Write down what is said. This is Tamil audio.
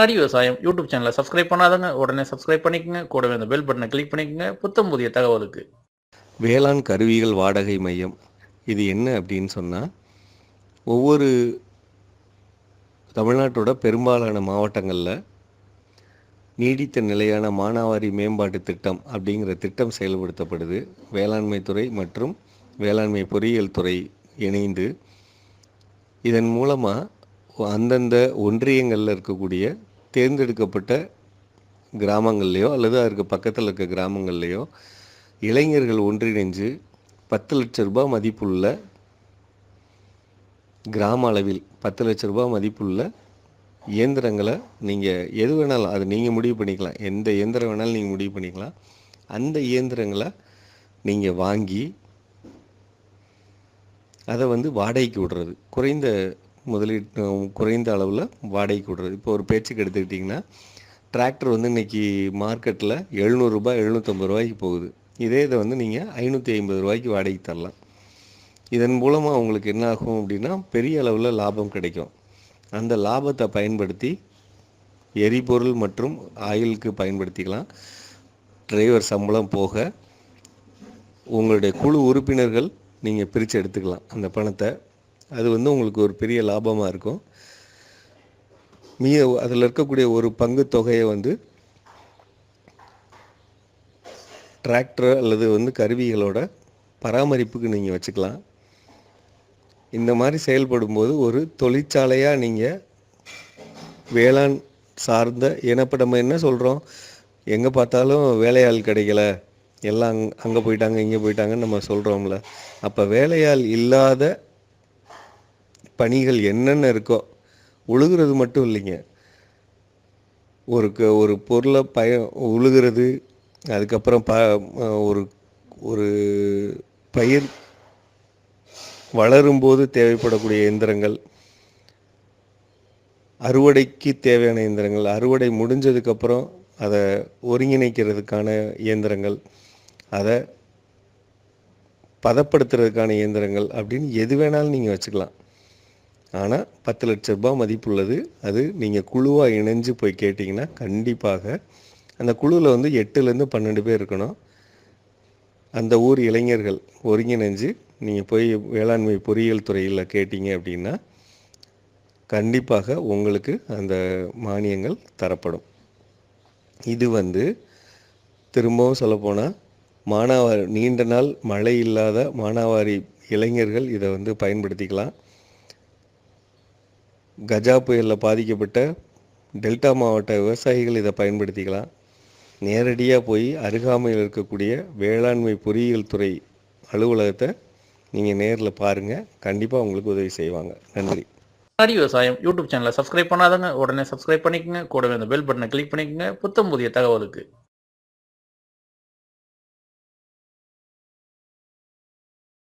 ஹரி விவசாயம் யூடியூப் சேனலை சப்ஸ்கிரைப் பண்ணாதங்க உடனே சப்ஸ்கிரைப் பண்ணிக்கங்க. கூடவே அந்த பெல் பட்டனை கிளிக் பண்ணிக்கங்க. புத்தம் புதிய தகவலுக்கு. வேளாண் கருவிகள் வாடகை மையம் இது என்ன அப்படின்னு சொன்னால் ஒவ்வொரு தமிழ்நாட்டோட பெரும்பாலான மாவட்டங்களில் நீடித்த நிலையான மானாவாரி மேம்பாட்டு திட்டம் அப்படிங்கிற திட்டம் செயல்படுத்தப்படுது. வேளாண்மை துறை மற்றும் வேளாண்மை பொறியியல் துறை இணைந்து. இதன் மூலமாக அந்தந்த ஒன்றியங்களில் இருக்கக்கூடிய தேர்ந்தெடுக்கப்பட்ட கிராமங்கள்லேயோ அல்லது அதற்கு பக்கத்தில் இருக்க கிராமங்கள்லேயோ இளைஞர்கள் ஒன்றிணைஞ்சு பத்து லட்ச ரூபாய் மதிப்புள்ள கிராம அளவில் பத்து லட்ச ரூபாய் மதிப்புள்ள இயந்திரங்களை நீங்கள் எது வேணாலும் அது நீங்கள் முடிவு பண்ணிக்கலாம். எந்த இயந்திரம் வேணாலும் நீங்கள் முடிவு பண்ணிக்கலாம். அந்த இயந்திரங்களை நீங்கள் வாங்கி அதை வந்து வாடகைக்கு விடுறது. குறைந்த முதலீட்டு குறைந்த அளவில் வாடகைக்கு கொடுறது இப்போ ஒரு பேச்சுக்கு எடுத்துக்கிட்டிங்கன்னா டிராக்டர் வந்து இன்றைக்கி மார்க்கெட்டில் எழுநூறுபா எழுநூற்றம்பது ரூபாய்க்கு போகுது. இதே இதை வந்து நீங்கள் ஐநூற்றி ஐம்பது ரூபாய்க்கு வாடகைக்கு தரலாம். இதன் மூலமாக உங்களுக்கு என்ன ஆகும் அப்படின்னா பெரிய அளவில் லாபம் கிடைக்கும். அந்த லாபத்தை பயன்படுத்தி எரிபொருள் மற்றும் ஆயிலுக்கு பயன்படுத்திக்கலாம். டிரைவர் சம்பளம் போக உங்களுடைய குழு உறுப்பினர்கள் நீங்கள் பிரித்து எடுத்துக்கலாம். அந்த பணத்தை அது வந்து உங்களுக்கு ஒரு பெரிய லாபமாக இருக்கும். மீ அதில் இருக்கக்கூடிய ஒரு பங்கு தொகையை வந்து டிராக்டர் அல்லது வந்து கருவிகளோட பராமரிப்புக்கு நீங்கள் வச்சுக்கலாம். இந்த மாதிரி செயல்படும்போது ஒரு தொழிற்சாலையாக நீங்கள் வேளாண் சார்ந்த ஏன்னா நம்ம என்ன சொல்கிறோம் எங்கே பார்த்தாலும் வேலையாள் கிடைக்கல. எல்லாம் அங் அங்கே போயிட்டாங்க இங்கே போயிட்டாங்கன்னு நம்ம சொல்கிறோம்ல அப்போ வேலையாள் இல்லாத பணிகள் என்னென்ன இருக்கோ உழுகிறது மட்டும் இல்லைங்க. ஒரு க- ஒரு பொருளை பய உழுகிறது அதுக்கப்புறம் ப ஒரு ஒரு பயிர் வளரும்போது தேவைப்படக்கூடிய இயந்திரங்கள் அறுவடைக்கு தேவையான இயந்திரங்கள் அறுவடை முடிஞ்சதுக்கப்புறம் அதை ஒருங்கிணைக்கிறதுக்கான இயந்திரங்கள் அதை பதப்படுத்துறதுக்கான இயந்திரங்கள் அப்படின்னு எது வேணாலும் நீங்கள் வச்சுக்கலாம். ஆனால் பத்து லட்ச ரூபாய் மதிப்புள்ளது. அது நீங்கள் குழுவாக இணைஞ்சு போய் கேட்டிங்கன்னா கண்டிப்பாக அந்த குழுவில் வந்து எட்டுலேருந்து பன்னெண்டு பேர் இருக்கணும். அந்த ஊர் இளைஞர்கள் ஒருங்கிணைஞ்சு நீங்கள் போய் வேளாண்மை பொறியியல் துறையில் கேட்டீங்க அப்படின்னா கண்டிப்பாக உங்களுக்கு அந்த மானியங்கள் தரப்படும். இது வந்து திரும்பவும் சொல்லப்போனால் மானாவாரி நீண்ட நாள் மழை இல்லாத மானாவாரி இளைஞர்கள் இதை வந்து பயன்படுத்திக்கலாம். கஜா புயலில் பாதிக்கப்பட்ட டெல்டா மாவட்ட விவசாயிகள் இதை பயன்படுத்திக்கலாம். நேரடியாக போய் அருகாமையில் இருக்கக்கூடிய வேளாண்மை பொறியியல் துறை அலுவலகத்தை நீங்கள் நேரில் பாருங்கள் கண்டிப்பாக உங்களுக்கு உதவி செய்வாங்க. நன்றி. ஹரி விவசாயம் யூடியூப் சேனலை சப்ஸ்கிரைப் பண்ணாதங்க உடனே சப்ஸ்கிரைப் பண்ணிக்கங்க. கூடவே அந்த பெல் பட்டனை கிளிக் பண்ணிக்கங்க. புத்தம் புதிய தகவலுக்கு.